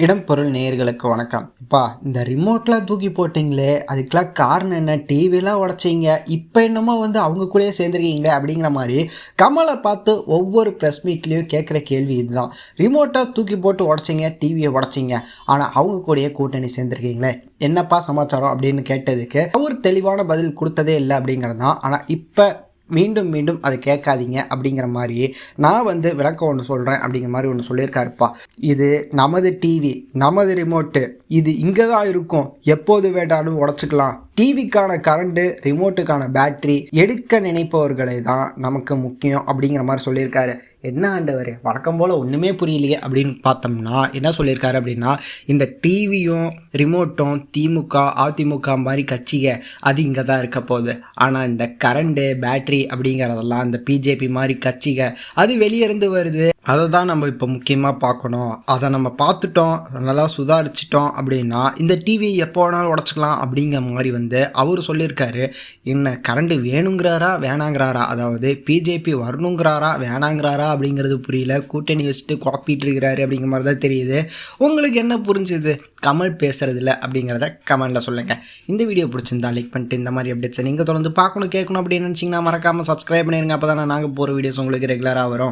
இடம் பொருள் நேயர்களுக்கு வணக்கம். இப்பா இந்த ரிமோட்லாம் தூக்கி போட்டிங்களே அதுக்கெலாம் காரணம் என்ன? டிவிலாம் உடச்சிங்க இப்போ என்னமோ வந்து அவங்க கூடயே சேர்ந்துருக்கீங்க அப்படிங்கிற மாதிரி கமலை பார்த்து ஒவ்வொரு ப்ரெஸ் மீட்லேயும் கேட்குற கேள்வி இதுதான். ரிமோட்டை தூக்கி போட்டு உடச்சிங்க டிவியை உடச்சிங்க ஆனால் அவங்க கூடயே கூட்டணி சேர்ந்துருக்கீங்களே? என்னப்பா சமாச்சாரம் அப்படின்னு கேட்டதுக்கு அவர் தெளிவான பதில் கொடுத்ததே இல்லை அப்படிங்கிறது தான். ஆனால் இப்போ மீண்டும் மீண்டும் அதை கேட்காதீங்க அப்படிங்கிற மாதிரி நான் வந்து விளக்கம் ஒன்று சொல்கிறேன் அப்படிங்கிற மாதிரி ஒன்று சொல்லியிருக்காருப்பா. இது நமது டிவி நமது ரிமோட்டு இது இங்கே தான் இருக்கும். எப்போது வேண்டாலும் உடச்சிக்கலாம். டிவிக்கான கரண்ட்டு ரிமோட்டுக்கான பேட்டரி எடுக்க நினைப்பவர்களை தான் நமக்கு முக்கியம் அப்படிங்கிற மாதிரி சொல்லியிருக்காரு. என்ன ஆண்டவர் வழக்கம் போல் ஒன்றுமே புரியலையே அப்படின்னு பார்த்தோம்னா என்ன சொல்லியிருக்காரு அப்படின்னா இந்த டிவியும் ரிமோட்டும் திமுக அதிமுக மாதிரி கட்சிக அது இங்கே தான் இருக்க போகுது. ஆனால் இந்த கரண்ட்டு பேட்டரி அப்படிங்கிறதெல்லாம் இந்த பிஜேபி மாதிரி கட்சிக அது வெளியே இருந்து வருது. அதை தான் நம்ம இப்போ முக்கியமாக பார்க்கணும். அதை நம்ம பார்த்துட்டோம் நல்லா சுதாரிச்சிட்டோம் அப்படின்னா இந்த டிவி எப்போ வேணாலும் உடச்சிக்கலாம் அப்படிங்கிற மாதிரி வந்து வந்து அவர் சொல்லியிருக்காரு என்ன கரண்ட் வேணுங்கிறாரா வேணாங்கிறாரா? அதாவது பிஜேபி வரணுங்கிறாரா வேணாங்கிறாரா? அப்படிங்கிறது புரியல. கூட்டணி வச்சுட்டு குழப்பிட்டு இருக்கிறாரு அப்படிங்கிற மாதிரி தான் தெரியுது. உங்களுக்கு என்ன புரிஞ்சுது? கமல் பேசுறதில்ல அப்படிங்கிறத கமெண்ட்டில் சொல்லுங்கள் இந்த வீடியோ பிடிச்சிருந்தா லைக் பண்ணிட்டு இந்த மாதிரி அப்டேட்ஸை நீங்கள் தொடர்ந்து பார்க்கணும் கேட்கணும் அப்படின்னு நினச்சிங்கன்னா மறக்காமல் சப்ஸ்கிரைப் பண்ணிடுங்க அப்போ தான் நாங்கள் போகிற வீடியோஸ் உங்களுக்கு ரெகுலராக வரும்.